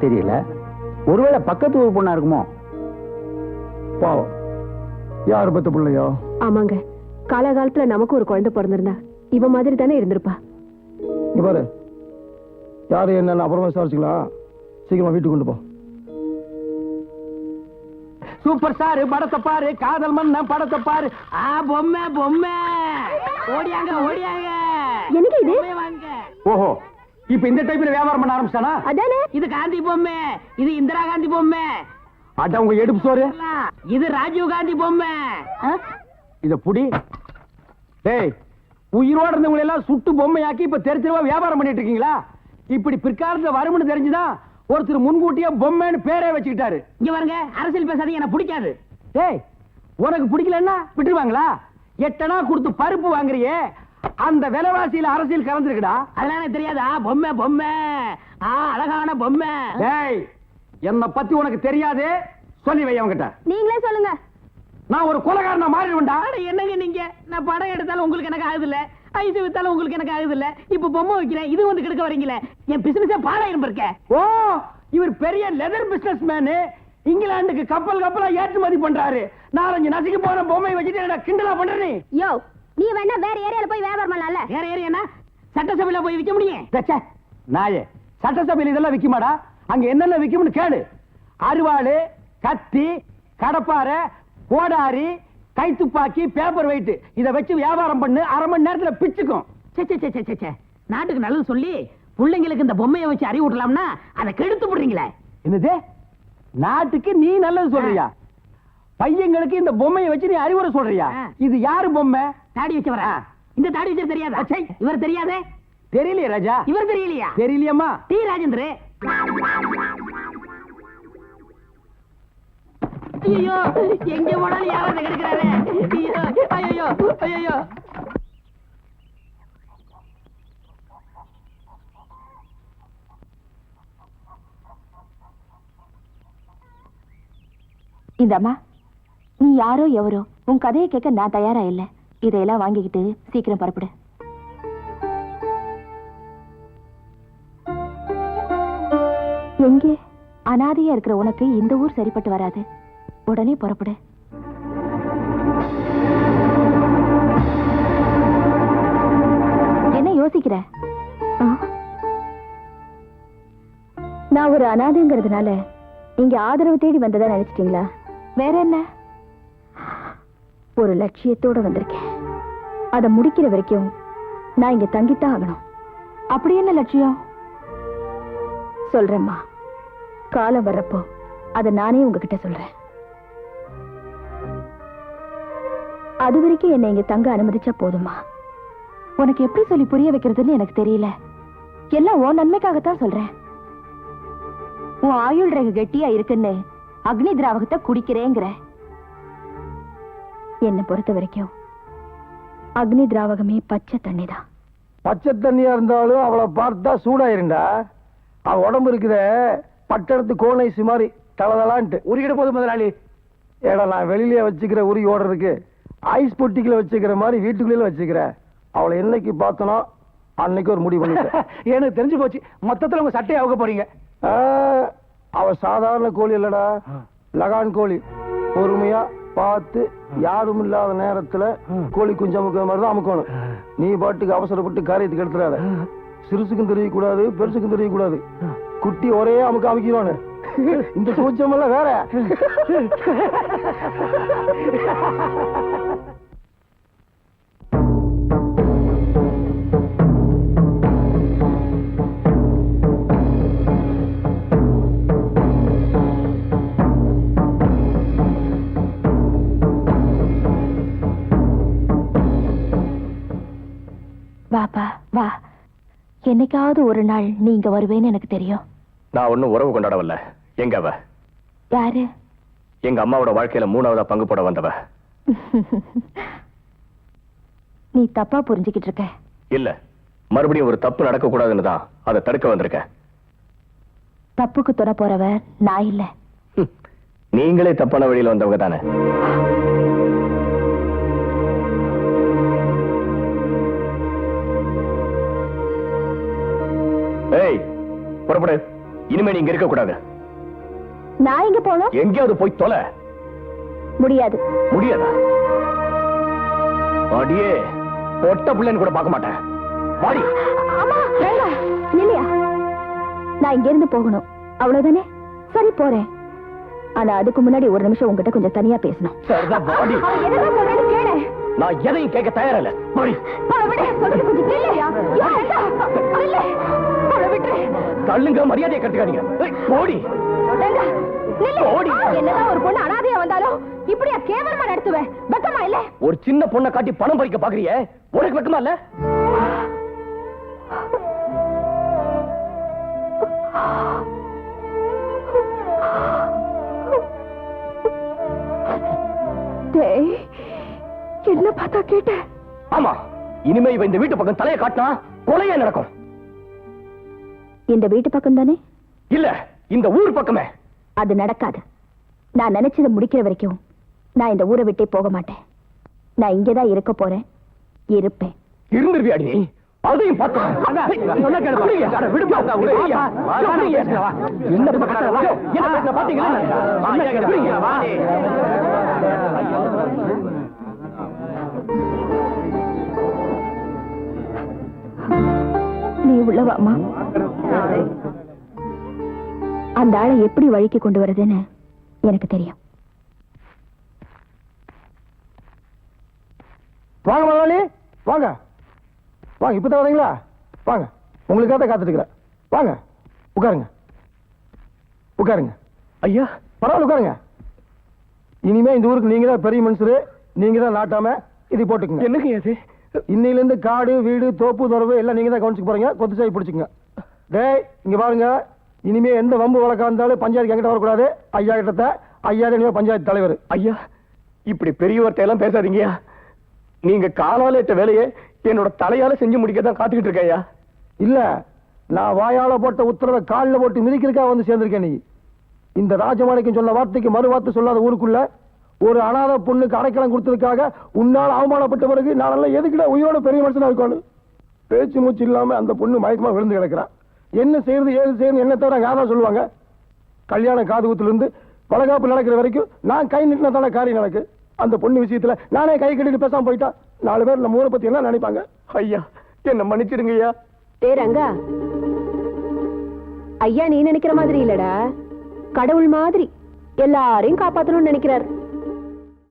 தெரியல. ஒருவேளை பக்கத்து ஊர் பொண்ணா இருக்குமோ? பாவம். யார் பத்த பிள்ளையோ? ஆமாங்க. காலகாலத்துல நமக்கு ஒரு குழந்தை பிறந்திருந்தா இவ மாதிரி தானே இருந்திருப்பா. இங்க பாரு. யாரு என்னன்னு அப்புறமா விசாரிச்சுக்கலாம். சீக்கிரமா வீட்டுக்கு கொண்டு போ. சூப்பர் ஸ்டார் படத்தை பாரு. காதல் மன்னன் படத்தை பாரு. ஆ பொம்மை பொம்மை. ஓடியாங்க ஓடியாங்க. என்னங்க இது? பொம்மை வாங்க. ஓஹோ. இப்ப இந்த டைப்ல வியாபாரம் பண்ண ஆரம்பிச்சானா அதானே? இது காந்தி பொம்மை. இது இந்திரா காந்தி பொம்மை. அட உங்க எடுப்பு சோறு. இது ராஜீவ் காந்தி பொம்மை? இத புடி. டேய் உயிரோட இருந்தவங்களை எல்லாம் சுட்டு பொம்மையாக்கி இப்ப தெரு தெருவா வியாபாரம் பண்ணிட்டு இருக்கீங்களா? இப்படி பிற்காலத்துல வரும்னு தெரிஞ்சுதான் ஒருத்தர் முன்கூட்டியே பொம்மைன்னு பேரே வச்சுக்கிட்டாரு. இங்க பாருங்க அரசியல் பேசாதீங்க எனக்கு பிடிக்காது. டேய் உனக்கு பிடிக்கலன்னா விட்டுருவாங்களா? எட்டனா கொடுத்து பருப்பு வாங்குறியே அந்த விலைவாசியில அரசியல் கலந்துருக்குடா. அதெல்லாம் எனக்கு தெரியாதா? பொம்மை பொம்மை. ஆ அழகான பொம்மை. டேய் என்ன பத்தி உனக்கு தெரியாது? சொல்லி வை அவன்கிட்ட. நீங்களே சொல்லுங்க. நான் ஒரு கொலகாரனா மாறிடுவேன்டா. அட, என்னங்க நீங்க? நான் படம் எடுத்தாலும் உங்களுக்கு எனக்கு ஆகுது இல்ல ஐஸ் வித்தாலும் உங்களுக்கு எனக்கு ஆகுது இல்ல இப்ப பொம்மை வைக்கிறேன் இது வந்து கெடுக்க வரீங்களே. என் பிசினஸே பாடாயிரம் இருக்க ஓ இவர் பெரிய லெதர் பிசினஸ் மேனு இங்கிலாந்துக்கு கப்பல் கப்பலா ஏற்றுமதி பண்றாரு. நாலஞ்சு நசுக்கு போன பொம்மை வச்சுட்டு என்னடா கிண்டலா பண்ற நீ? யோ நீ வேணா வேற ஏரியால போய் வியாபாரம் பண்ணலாம்ல? வேற என்ன? சட்டசபையில போய் விற்க முடியும். தச்சே, நாயே சட்டசபையில் இதெல்லாம் விக்குமாடா? அங்க என்னென்ன விக்கும்னு கேளு. அருவாளு கத்தி கடப்பாரை கோடாரி கைத்துப்பாக்கி பேப்பர் வெயிட் இத வச்சு வியாபாரம் பண்ணு அரை மணி நேரத்துல பிச்சுக்கும். நாட்டுக்கு நல்லது சொல்லி பிள்ளைங்களுக்கு இந்த பொம்மையை வச்சு அறிவு விட்டலாம்னா அதை கெடுத்து போடுறீங்களே. என்னது? நாட்டுக்கு நீ நல்லது சொல்றியா? பையங்களுக்கு இந்த பொம்மையை வச்சு நீ அறிவுரை சொல்றியா. இது யாரு பொம்மை? தாடி வச்சவரா? இந்த தாடி வச்சது தெரியாதா. இவர் தெரியாதே? தெரியலையே ராஜா. இவர் தெரியலையா? தெரியலையம்மா. டி ராஜேந்திர. ஐயோ எங்க போனாலும் யாராவது கிடைக்கிறாரு? ஐயோ ஐயோ ஐயோ இந்தம்மா நீ யாரோ எவரோ உன் கதையை கேட்க நான் தயாரா இல்ல. இதையெல்லாம் வாங்கிக்கிட்டு சீக்கிரம் பரப்பிடு எங்கே? அனாதையா இருக்கிற உனக்கு இந்த ஊர் சரிப்பட்டு வராது. உடனே புறப்படு. என்ன யோசிக்கிற? நான் ஒரு அனாதைங்கிறதுனால இங்க ஆதரவு தேடி வந்ததா நினைச்சிட்டீங்களா? வேற என்ன? ஒரு லட்சியத்தோட வந்திருக்கேன். அதை முடிக்கிற வரைக்கும் நான் இங்க தங்கித்தான் ஆகணும். அப்படி என்ன லட்சியம்? சொல்றேம்மா. காலம் வர்றப்போ அதை நானே உங்ககிட்ட சொல்றேன். அது வரைக்கும் என்னை இங்க தங்க அனுமதிச்சா போதுமா உனக்கு எப்படி சொல்லி புரிய வைக்கிறதுன்னு எனக்கு தெரியல. எல்லாம் உன் நன்மைக்காகத்தான் சொல்றேன். உன் ஆயுள் ரேகை கெட்டியா இருக்குன்னு அக்னி திராவகத்தை குடிக்கிறேங்கிற. என்னை பொறுத்த வரைக்கும் அக்னி திராவகமே பச்சை தண்ணி தான் பச்சை தண்ணியா இருந்தாலும் அவளை பார்த்தா சூடாயிருண்டா. அவ உடம்பு இருக்குத பட்டெடுத்து கோனைசி மாதிரி தளதலான்ட்டு உருகிட போது முதலாளி. ஏடா நான் வெளியிலேயே வச்சுக்கிற உருகி ஓடுறதுக்கு ஐஸ் பொட்டிக்குள்ள வச்சுக்கிற மாதிரி வீட்டுக்குள்ளே வச்சுக்கிறேன் அவளை என்னைக்கு பார்த்தனோ அன்னைக்கு ஒரு முடிவு பண்ணிட்டேன். எனக்கு தெரிஞ்சு போச்சு. மொத்தத்துல உங்க சட்டையை அவுக்க போறீங்க. அவ சாதாரண கோழி இல்லடா. லகான் கோழி. பொறுமையா பார்த்து யாரும் இல்லாத நேரத்துல கோழி குஞ்சு அமுக்கிற மாதிரி தான் அமுக்கணும். நீ பாட்டுக்கு அவசரப்பட்டு காரியத்துக்கு எடுத்துறாத. சிறுசுக்கும் தெரியக்கூடாது பெருசுக்கும் தெரியக்கூடாது. குட்டி ஒரே அமுக்கு அமுக்கிறானு இந்த சூச்சம் எல்லாம் வேற வாப்பா வா. என்னைக்காவது ஒரு நாள் நீ இங்க வருவேன்னு எனக்கு தெரியும். நான் ஒன்னும் உறவு கொண்டாட வரல எங்க அவ? யாரு? எங்க அம்மாவோட வாழ்க்கையில மூணாவதா பங்கு போட வந்தவ? நீ தப்பா புரிஞ்சுக்கிட்டு இருக்க. இல்ல. மறுபடியும் ஒரு தப்பு நடக்க கூடாதுன்னு தான் அதை தடுக்க வந்திருக்கேன். தப்புக்கு துணை போறவ நான் இல்ல. நீங்களே தப்பான வழியில வந்தவங்க தானே. இனிமே நீங்க இருக்க கூடாது நான் எங்க போகணும்? எங்கேயாவது போய் தொலை. முடியாது. முடியாதா? அடியே பொட்ட பிள்ளைன்னு கூட பார்க்க மாட்டேன். வாடி. இல்லையா நான் இங்க இருந்து போகணும். அவ்வளவுதானே? சரி போறேன். ஆனா அதுக்கு முன்னாடி ஒரு நிமிஷம் உங்ககிட்ட கொஞ்சம் தனியா பேசணும். நான் எதையும் கேட்க தயாரா தள்ளுங்க மரியாதையை கட்டுக்காதீங்க போடி. ஓடி. என்னதான் ஒரு பொண்ணு அனாதையா வந்தாலும் இப்படியா கேவலமா நடத்துவேன் வெக்கமா இல்ல? ஒரு சின்ன பொண்ணை காட்டி பணம் பறிக்க பாக்குறியே? உனக்கு வெக்கமா இல்ல? டேய் என்ன பார்த்தா கேட்ட? ஆமா. இனிமே இவ இந்த வீட்டு பக்கம் தலையை காட்டினா கொலையே நடக்கும். இந்த வீட்டு பக்கம் தானே இல்ல இந்த ஊர் பக்கமே. அது நடக்காது. நான் நினைச்சதை முடிக்கிற வரைக்கும் நான் இந்த ஊரை விட்டே போக மாட்டேன். நான் இங்கதான் இருக்க போறேன். இருப்பேன். இருந்துருவியாடி நீ? அதையும் சொன்னா கேளு. அந்த ஆளை எப்படி வழிக்கு கொண்டு வரதுன்னு எனக்கு தெரியும். வாங்க முதலாளி வாங்க. வாங்க இப்போ தான் வரீங்களா? வாங்க உங்களுக்காக தான் வாங்க உட்காருங்க. உட்காருங்க. ஐயா. பரவாயில்ல உட்காருங்க. இனிமே இந்த ஊருக்கு நீங்க தான் பெரிய மனுஷரு நீங்க தான் நாட்டாம இது போட்டுக்குங்க. என்னங்க அது இன்னையில இருந்து காடு வீடு தோப்பு துறவு எல்லாம் நீங்க தான் கவனிச்சுக்க போறீங்க. கொத்து சாய் பிடிச்சுங்க டேய் இங்க பாருங்க. இனிமே எந்த வம்பு வழக்கா இருந்தாலும் பஞ்சாயத்து எங்கிட்ட வரக்கூடாது. ஐயா கிட்ட ஐயா தான் பஞ்சாயத்து தலைவர். ஐயா இப்படி பெரியவர்கிட்ட எல்லாம் பேசாதீங்கயா நீங்க காலால இட்ட வேலையை என்னோட தலையால செஞ்சு முடிக்க தான் காத்துக்கிட்டு இருக்கேன் இல்ல நான் வாயால போட்ட உத்தரவை காலில் போட்டு மிதிக்கிறக்கா வந்து சேர்ந்திருக்கேன் நீ. இந்த ராஜமாணிக்கம் சொன்ன வார்த்தைக்கு மறு வார்த்தை சொல்லாத ஊருக்குள்ள ஒரு அனாதை பொண்ணுக்கு அடைக்கலம் கொடுத்ததுக்காக உன்னால் அவமானப்பட்ட பிறகு நானெல்லாம் எதுக்கிட்ட உயிரோட பெரிய மனுஷனா இருக்கணும்? பேச்சு மூச்சு இல்லாம அந்த பொண்ணு மயக்கமா விழுந்து கிடக்கிறான் என்ன செய்யறது ஏது செய்யறது என்ன தவிர யாரா சொல்லுவாங்க? கல்யாண காது இருந்து வளகாப்பு நடக்கிற வரைக்கும் நான் கை நிட்டினா தானே காரியம் நடக்கு. அந்த பொண்ணு விஷயத்துல நானே கை கட்டிட்டு பேசாம போயிட்டா நாலு பேர் நம்ம ஊரை பத்தி என்ன நினைப்பாங்க? ஐயா என்ன மன்னிச்சிடுங்க ஐயா. டேய் ரங்கா. ஐயா நீ நினைக்கிற மாதிரி இல்லடா. கடவுள் மாதிரி எல்லாரையும் காப்பாத்தணும்னு நினைக்கிறார்.